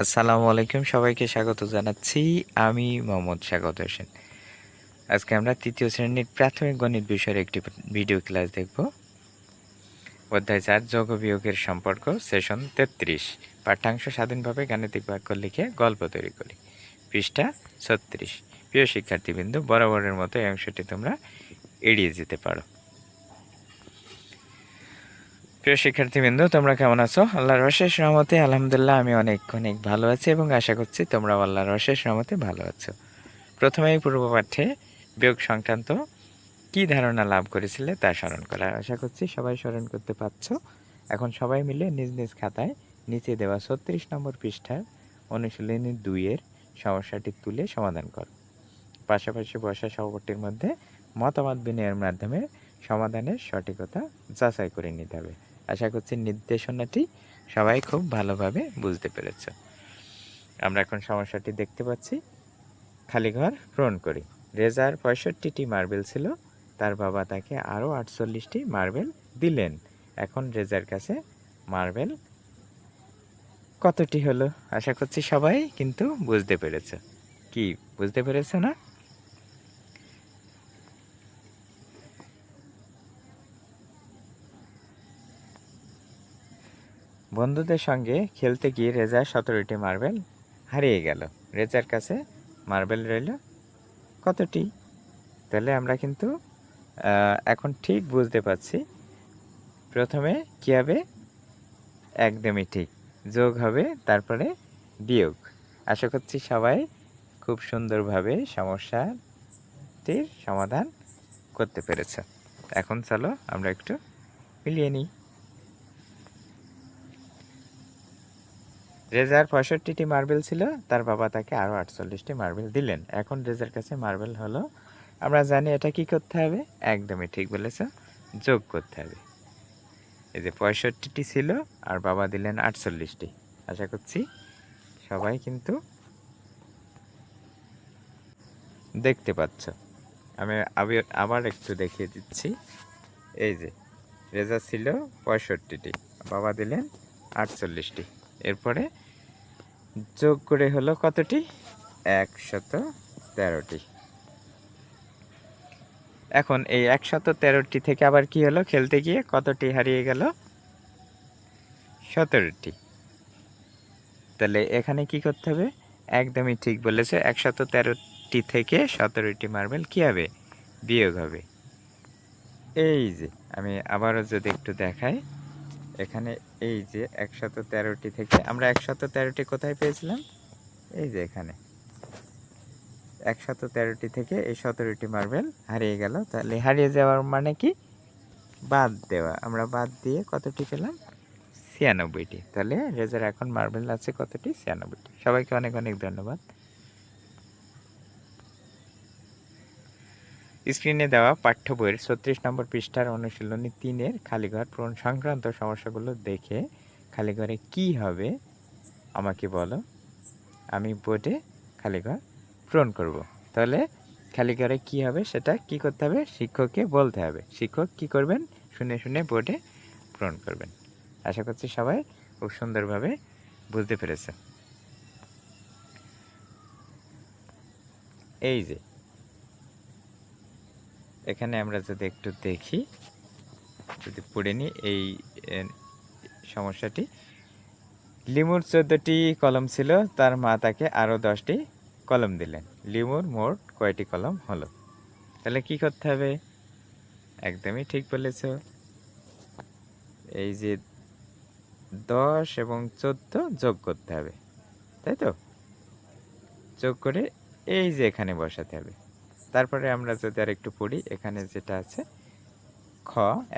আসসালামু আলাইকুম, সবাইকে স্বাগত জানাচ্ছি। আমি মোহাম্মদ স্বাগত হোসেন। আজকে আমরা তৃতীয় শ্রেণির প্রাথমিক গণিত বিষয়ের একটি ভিডিও ক্লাস দেখব। অধ্যায় চার, যোগ বিয়োগের সম্পর্ক, সেশন তেত্রিশ। পাঠ্যাংশ স্বাধীনভাবে গাণিতিক বাক্য লিখে গল্প তৈরি করি। পৃষ্ঠা ছত্রিশ। প্রিয় শিক্ষার্থীবৃন্দ, বরাবরের মতো এই অংশটি তোমরা এড়িয়ে যেতে পারো। প্রিয় শিক্ষার্থীবৃন্দ, তোমরা কেমন আছো? আল্লাহর অশেষ রহমতে, আলহামদুলিল্লাহ, আমি অনেক অনেক ভালো আছি এবং আশা করছি তোমরা আল্লাহর অশেষ রহমতে ভালো আছো। প্রথমেই পূর্ব পাঠ্যে বিয়োগ সংক্রান্ত কি ধারণা লাভ করেছিলে তা স্মরণ করার আশা করছি সবাই স্মরণ করতে পারছ। এখন সবাই মিলে নিজ নিজ খাতায় নিচে দেওয়া ছত্রিশ নম্বর পৃষ্ঠার অনুশীলনী দুইয়ের সমস্যাটি তুলে সমাধান করো। পাশাপাশি বসা সভাপতির মধ্যে মতামত বিনিময়ের মাধ্যমে সমাধানের সঠিকতা যাচাই করে নিতে হবে। আশা করছি নির্দেশনাটি সবাই খুব ভালোভাবে বুঝতে পেরেছ। আমরা এখন সমস্যাটি দেখতে পাচ্ছি। খালি ঘর পূরণ করি। রেজার পঁয়ষট্টিটি মার্বেল ছিল, তার বাবা তাকে আরও আটচল্লিশটি মার্বেল দিলেন। এখন রেজার কাছে মার্বেল কতটি হলো? আশা করছি সবাই কিন্তু বুঝতে পেরেছ। কি, বুঝতে পেরেছ না? বন্ধুদের সঙ্গে খেলতে গিয়ে রেজা সতেরোটি মার্বেল হারিয়ে গেল। রেজার কাছে মার্বেল রইল কতটি? তাহলে আমরা কিন্তু এখন ঠিক বুঝতে পারছি। প্রথমে কী হবে? একদমই ঠিক। যোগ হবে, তারপরে বিয়োগ। আশা করছি সবাই খুব সুন্দরভাবে সমস্যাটির সমাধান করতে পেরেছে। এখন চলো আমরা একটু মিলিয়ে নিই। রেজার পঁয়ষট্টিটি মার্বেল ছিল, তার বাবা তাকে আরও আটচল্লিশটি মার্বেল দিলেন। এখন রেজার কাছে মার্বেল হলো, আমরা জানি এটা কি করতে হবে? একদমই ঠিক বলেছ, যোগ করতে হবে। এই যে পঁয়ষট্টিটি ছিল, আর বাবা দিলেন আটচল্লিশটি। আশা করছি সবাই কিন্তু দেখতে পাচ্ছ। আমি আবার একটু দেখিয়ে দিচ্ছি। এই যে, রেজা ছিল পঁয়ষট্টিটি, বাবা দিলেন আটচল্লিশটি। এরপরে যোগ করে হলো কতটি? একশত তেরোটি। এখন এই একশত তেরোটি থেকে আবার কি হলো? খেলতে গিয়ে কতটি হারিয়ে গেল? সতেরোটি। তাহলে এখানে কি করতে হবে? একদমই ঠিক বলেছে, একশত তেরোটি থেকে সতেরোটি মার্বেল কি হবে? বিয়োগ হবে। এই যে, আমি আবারও যদি একটু দেখাই। এখানে এই যে একশত তেরোটি থেকে, আমরা একশত তেরোটি কোথায় পেয়েছিলাম? এই যে এখানে। একশত তেরোটি থেকে এই সতেরোটি মার্বেল হারিয়ে গেল। তাহলে হারিয়ে যাওয়ার মানে কি? বাদ দেওয়া। আমরা বাদ দিয়ে কতটি পেলাম? ছিয়ানব্বইটি। তাহলে রেজার এখন মার্বেল আছে কতটি? ছিয়ানব্বইটি। সবাইকে অনেক অনেক ধন্যবাদ। স্ক্রিনে দেওয়া পাঠ্য বইয়ের ছত্রিশ নম্বর পৃষ্ঠার অনুশীলনী তিনের খালিঘর পূরণ সংক্রান্ত সমস্যাগুলো দেখে খালিঘরে কি হবে আমাকে বলো। আমি বোর্ডে খালিঘর পূরণ করব। তাহলে খালিঘরে কি হবে সেটা কি করতে হবে? শিক্ষককে বলতে হবে। শিক্ষক কি করবেন? শুনে শুনে বোর্ডে পূরণ করবেন। আশা করছি সবাই খুব সুন্দরভাবে বুঝতে পেরেছে। এই যে এখানে আমরা যদি একটু দেখি, যদি পড়ে নিই এই সমস্যাটি। লিমুর চোদ্দটি কলম ছিল, তার মা তাকে আরও দশটি কলম দিলেন। লিমুর মোট কয়টি কলম হলো? তাহলে কি করতে হবে? একদমই ঠিক বলেছ। এই যে দশ এবং চোদ্দ যোগ করতে হবে, তাই তো? যোগ করে এই যে এখানে বসাতে হবে। তারপরে আমরা যদি আর একটু পড়ি, এখানে যেটা আছে, খ,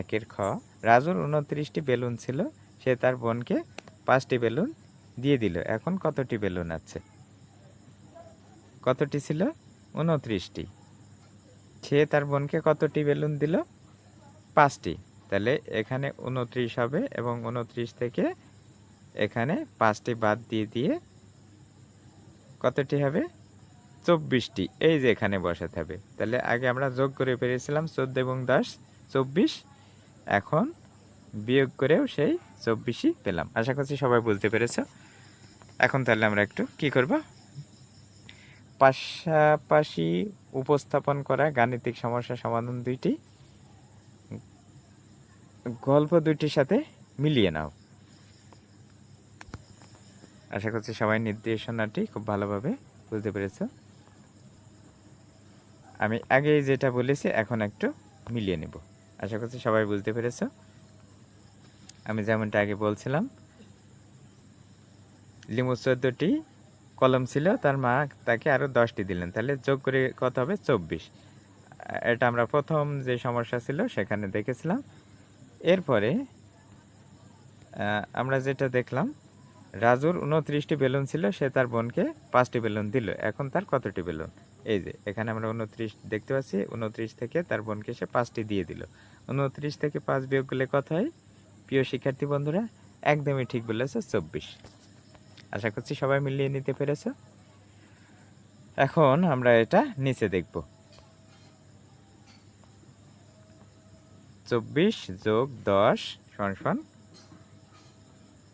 একের খ, রাজুর উনত্রিশটি বেলুন ছিল, সে তার বোনকে পাঁচটি বেলুন দিয়ে দিল। এখন কতটি বেলুন আছে? কতটি ছিল? উনত্রিশটি। সে তার বোনকে কতটি বেলুন দিল? পাঁচটি। তাহলে এখানে উনত্রিশ হবে এবং উনত্রিশ থেকে এখানে পাঁচটি বাদ দিয়ে দিয়ে কতটি হবে? চব্বিশটি। এই যে এখানে বসাতে হবে। তাহলে আগে আমরা যোগ করে পেরেছিলাম চোদ্দ এবং দশ, চব্বিশ। এখন বিয়োগ করেও সেই চব্বিশই পেলাম। আশা করছি সবাই বুঝতে পেরেছ। এখন তাহলে আমরা একটু কি করব? পাশাপাশি উপস্থাপন করা গাণিতিক সমস্যা সমাধান দুইটি, গল্প দুইটির সাথে মিলিয়ে নাও। আশা করছি সবাই নির্দেশনাটি খুব ভালোভাবে বুঝতে পেরেছ। আমি আগে যেটা বলেছি, এখন একটু মিলিয়ে নেব। আশা করছি সবাই বুঝতে পেরেছ। আমি যেমনটা আগে বলছিলাম, লিমু চোদ্দোটি কলম ছিল, তার মা তাকে আরও দশটি দিলেন। তাহলে যোগ করে কত হবে? চব্বিশ। এটা আমরা প্রথম যে সমস্যা ছিল সেখানে দেখেছিলাম। এরপরে আমরা যেটা দেখলাম, রাজুর উনত্রিশটি বেলুন ছিল, সে তার বোনকে পাঁচটি বেলুন দিল। এখন তার কতটি বেলুন? এই যে, এখানে আমরা উনত্রিশ দেখতে পাচ্ছি, উনত্রিশ থেকে তার বোনকে সে পাঁচটি দিয়ে দিল। উনত্রিশ থেকে পাঁচ বিয়োগ করলে কত হয়? প্রিয় শিক্ষার্থী বন্ধুরা, একদমই ঠিক বলেছে, চব্বিশ। আশা করছি সবাই মিলিয়ে নিতে পেরেছ। এখন আমরা এটা নিচে দেখব। চব্বিশ যোগ দশ সমান সমান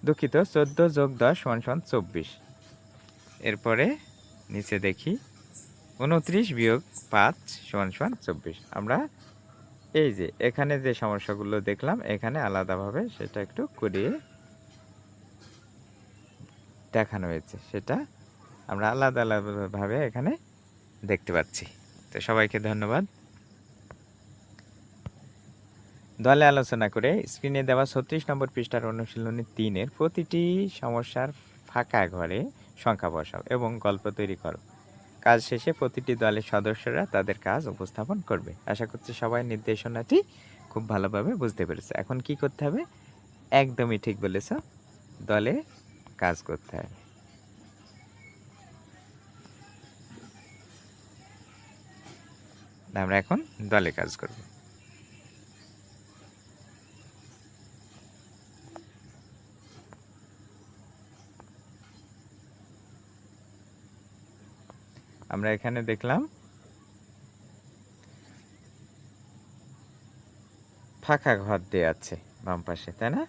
দুঃখিত, চোদ্দ যোগ দশ সমান সমান চব্বিশ। এরপরে নিচে দেখি। উনত্রিশ বিয়োগ পাঁচ সমান সমান চব্বিশ। আমরা এই যে, এখানে যে সমস্যাগুলো দেখলাম, এখানে আলাদাভাবে সেটা একটু করিয়ে দেখানো হয়েছে। সেটা আমরা আলাদা আলাদাভাবে এখানে দেখতে পাচ্ছি। তো সবাইকে ধন্যবাদ। দলে আলোচনা করে স্ক্রিনে দেওয়া ছত্রিশ নম্বর পৃষ্ঠার অনুশীলনী তিনের প্রতিটি সমস্যার ফাঁকা ঘরে সংখ্যা বসাও এবং গল্প তৈরি করো। কাজ শেষে প্রতিটি দলের সদস্যরা তাদের কাজ উপস্থাপন করবে। আশা করছি সবাই নির্দেশনাটি খুব ভালোভাবে বুঝতে পেরেছে। এখন কি করতে হবে? একদমই ঠিক বলেছ, দলে কাজ করতে হবে। আমরা এখন দলে কাজ করব। আমরা এখানে দেখলাম। ফাঁকা ঘর দেওয়া আছে বাম পাশে, তাই না?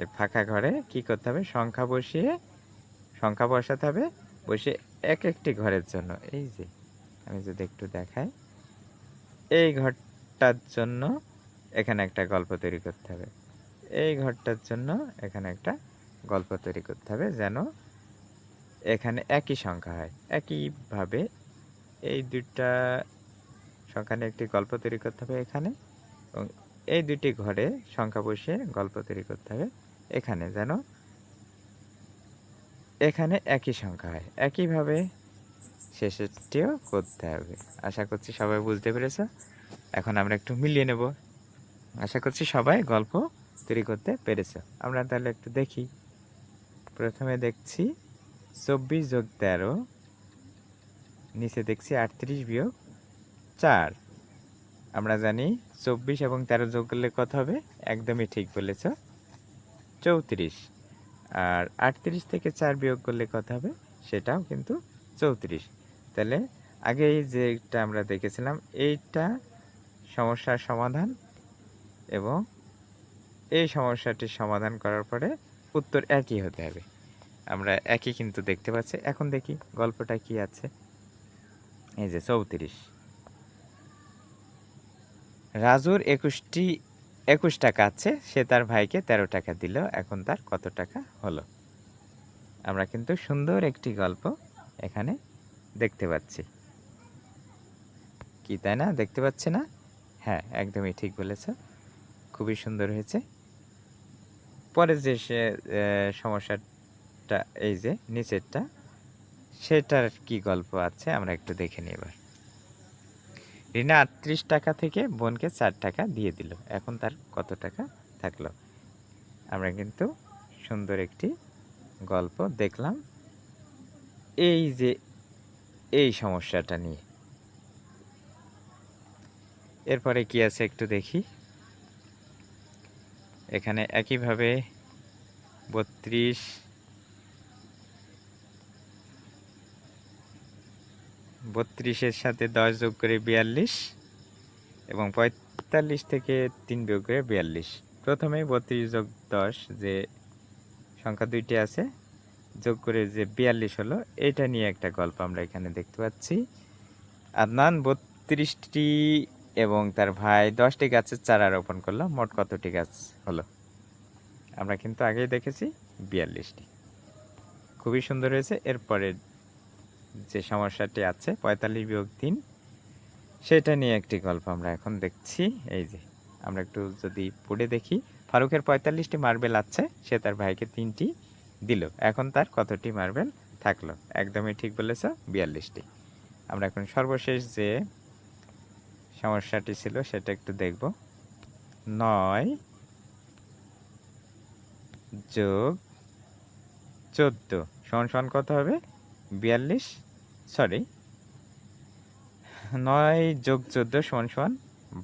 এই ফাঁকা ঘরে কি করতে হবে? সংখ্যা বসিয়ে, সংখ্যা বসাতে হবে, বসে এক একটি ঘরের জন্য। এই যে, আমি যদি একটু দেখাই। এই ঘরটার জন্য এখানে একটা গল্প তৈরি করতে হবে। এই ঘরটার জন্য এখানে একটা গল্প তৈরি করতে হবে যেন এখানে একই সংখ্যা হয়। একইভাবে এই দুটা সংখ্যা নিয়ে একটি গল্প তৈরি করতে হবে এখানে এবং এই দুটি ঘরে সংখ্যা বসিয়ে গল্প তৈরি করতে হবে এখানে যেন এখানে একই সংখ্যা হয়। একইভাবে শেষেরটিও করতে হবে। আশা করছি সবাই বুঝতে পেরেছ। এখন আমরা একটু মিলিয়ে নেব। আশা করছি সবাই গল্প তৈরি করতে পেরেছ। আমরা তাহলে একটু দেখি। প্রথমে দেখছি চব্বিশ যোগ তেরো, নিচে দেখছি আটত্রিশ বিয়োগ চার। আমরা জানি চব্বিশ এবং তেরো যোগ করলে কত হবে? একদমই ঠিক বলেছ। চৌত্রিশ। আর আটত্রিশ থেকে চার বিয়োগ করলে কত হবে? সেটাও কিন্তু চৌত্রিশ। তাহলে আগে এই যেটা আমরা দেখেছিলাম, এইটা সমস্যার সমাধান এবং এই সমস্যাটির সমাধান করার পরে উত্তর একই হতে হবে। আমরা একই কিন্তু দেখতে পাচ্ছি। এখন দেখি গল্পটা কি আছে। এই যে চৌত্রিশ। রাজুর একুশটি একুশ টাকা আছে সে তার ভাইকে তেরো টাকা দিল এখন তার কত টাকা হলো? আমরা কিন্তু সুন্দর একটি গল্প এখানে দেখতে পাচ্ছি। কি তাই না? দেখতে পাচ্ছি না? হ্যাঁ একদমই ঠিক বলেছ। খুবই সুন্দর হয়েছে। পরে যে সে আহ, সমস্যাটা এই যে নিচেরটা, সেটার কি গল্প আছে আমরা একটু দেখে নিই এবার। রিনা আটত্রিশ টাকা থেকে বোনকে চার টাকা দিয়ে দিল। এখন তার কত টাকা থাকল? আমরা কিন্তু সুন্দর একটি গল্প দেখলাম। এই যে, এই সমস্যাটা নিয়ে। এরপরে কি আছে একটু দেখি। এখানে একইভাবে বত্রিশ বত্রিশের সাথে দশ যোগ করে বিয়াল্লিশ এবং পঁয়তাল্লিশ থেকে তিন বিয়োগ করে বিয়াল্লিশ। প্রথমে বত্রিশ যোগ দশ যে সংখ্যা দুইটি আছে, যোগ করে যে বিয়াল্লিশ হলো, এটা নিয়ে একটা গল্প আমরা এখানে দেখতে পাচ্ছি। আদনান বত্রিশটি এবং তার ভাই দশটি গাছের চারা রোপণ করল, মোট কতটি গাছ হলো? আমরা কিন্তু আগেই দেখেছি বিয়াল্লিশটি। খুবই সুন্দর হয়েছে এরপরে যে সমস্যাটি আছে, পঁয়তাল্লিশ বিয়োগ তিন, সেটা নিয়ে একটি গল্প আমরা এখন দেখছি। এই যে, আমরা একটু যদি পড়ে দেখি, ফারুকের পঁয়তাল্লিশটি মার্বেল আছে, সে তার ভাইকে তিনটি দিল। এখন তার কতটি মার্বেল থাকল? একদমই ঠিক বলেছ, বিয়াল্লিশটি। আমরা এখন সর্বশেষ যে সমস্যাটি ছিল, সেটা একটু দেখব। নয় যোগ চোদ্দ, সমান সমান কত হবে? বিয়াল্লিশ সরি নয় যোগ চোদ্দ সমান সমান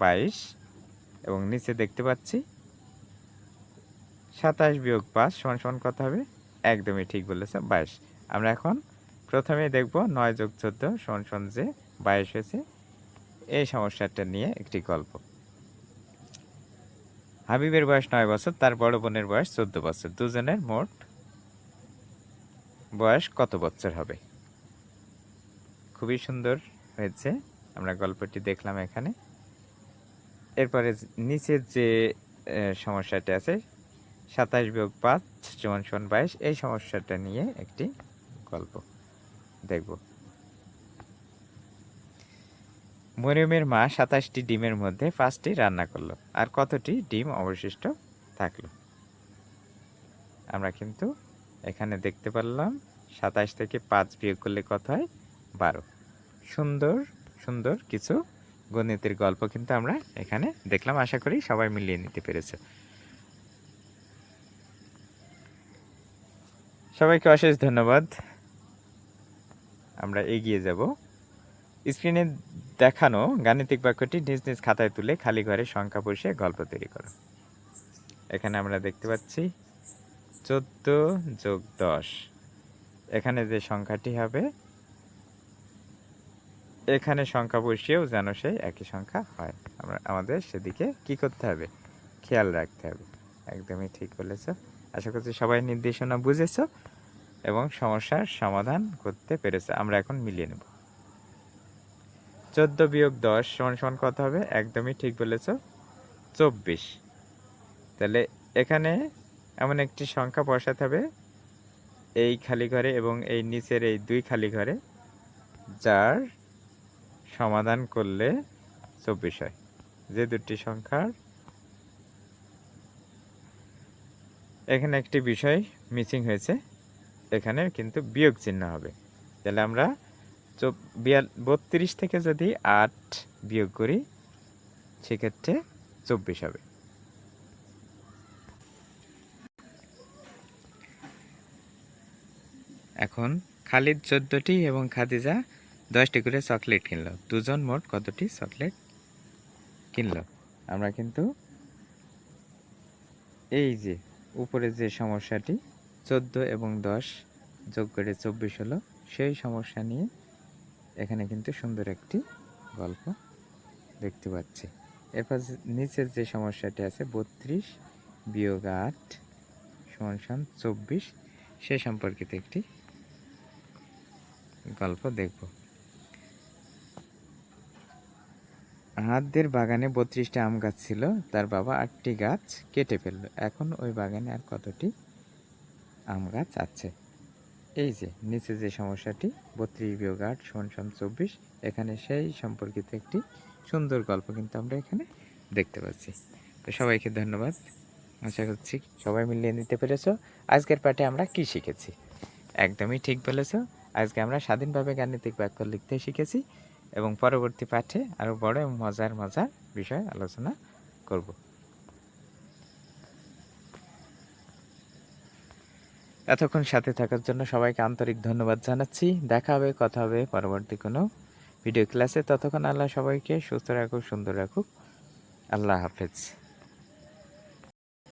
বাইশ এবং নিচে দেখতে পাচ্ছি সাতাশ বিয়োগ পাঁচ সমান সমান কত হবে? একদমই ঠিক বলেছে, বাইশ। আমরা এখন প্রথমে দেখব নয় যোগ চোদ্দ সমান সমান যে বাইশ হয়েছে, এই সমস্যাটা নিয়ে একটি গল্প। হাবিবের বয়স নয় বছর, তার বড় বোনের বয়স চোদ্দ বছর। দুজনের মোট বয়স কত বছর হবে? খুবই সুন্দর হয়েছে। আমরা গল্পটি দেখলাম এখানে। এরপরে নিচের যে সমস্যাটি আছে, সাতাশ বিয়োগ পাঁচ সমান সমান বাইশ, এই সমস্যাটা নিয়ে একটি গল্প দেখব। মরিয়মের মা সাতাশটি ডিমের মধ্যে পাঁচটি রান্না করল, আর কতটি ডিম অবশিষ্ট থাকল? আমরা কিন্তু এখানে দেখতে পারলাম সাতাশ থেকে পাঁচ বিয়োগ করলে কত হয়? বারো। সুন্দর সুন্দর কিছু গণিতের গল্প কিন্তু আমরা এখানে দেখলাম। আশা করি সবাই মিলিয়ে নিতে পেরেছে। সবাইকে অশেষ ধন্যবাদ। আমরা এগিয়ে যাব। স্ক্রিনে দেখানো গাণিতিক বাক্যটি নিজ নিজ খাতায় তুলে খালি ঘরে সংখ্যা বসিয়ে গল্প তৈরি করো। এখানে আমরা দেখতে পাচ্ছি চোদ্দ যোগ দশ। এখানে যে সংখ্যাটি হবে এখানে সংখ্যা বসিয়েও যেন সেই একই সংখ্যা হয়। আমরা, আমাদের সেদিকে কি করতে হবে? খেয়াল রাখতে হবে। একদমই ঠিক বলেছ। আশা করছি সবাই নির্দেশনা বুঝেছ এবং সমস্যার সমাধান করতে পেরেছ। আমরা এখন মিলিয়ে নেব। চোদ্দ বিয়োগ দশ সমান সমান কত হবে? একদমই ঠিক বলেছ। চব্বিশ। তাহলে এখানে এমন একটি সংখ্যা বসাতে হবে। এই খালি ঘরে এবং এই নিচের এই দুই খালি ঘরে, যার সমাধান করলে চব্বিশ হয়। যে দুটি সংখ্যার এখানে একটি বিষয় মিসিং হয়েছে এখানে কিন্তু বিয়োগ চিহ্ন হবে। তাহলে আমরা বত্রিশ থেকে যদি আট বিয়োগ করি, সেক্ষেত্রে চব্বিশ হবে। এখন খালিদ চোদ্দটি এবং খাদিজা দশটি করে চকলেট কিনলো দুজন মোট কতটি চকলেট কিনলো আমরা কিন্তু এই যে উপরে যে সমস্যাটি, চোদ্দ এবং দশ যোগ করে চব্বিশ হলো, সেই সমস্যা নিয়ে এখানে কিন্তু সুন্দর একটি গল্প দেখতে পাচ্ছি। এরপর নিচের যে সমস্যাটি আছে, বত্রিশ বিয়োগ আট সমান সমান চব্বিশ, সে সম্পর্কিত একটি গল্প দেখব। হাতদের বাগানে বত্রিশটা আম গাছ ছিল, তার বাবা আটটি গাছ কেটে ফেলল। এখন ওই বাগানে আর কতটি আম গাছ আছে? এই যে, নিচে যে সমস্যাটি, বত্রিশ বিয়োগ আট সমান সমান চব্বিশ, এখানে সেই সম্পর্কিত একটি সুন্দর গল্প কিন্তু আমরা এখানে দেখতে পাচ্ছি। তো সবাইকে ধন্যবাদ। আশা করছি সবাই মিলিয়ে নিতে পেরেছ। আজকের পাঠে আমরা কি শিখেছি? একদমই ঠিক বলেছ। আজকে আমরা স্বাধীনভাবে গাণিতিক বাক্য লিখতে শিখেছি। এবং পরবর্তী পাঠে আরও বড় এবং মজার মজার বিষয় আলোচনা করব। এতক্ষণ সাথে থাকার জন্য সবাইকে আন্তরিক ধন্যবাদ জানাচ্ছি। দেখা হবে, কথা হবে পরবর্তী কোনো ভিডিও ক্লাসে। ততক্ষণ আল্লাহ সবাইকে সুস্থ রাখুক, সুন্দর রাখুক। আল্লাহ হাফেজ।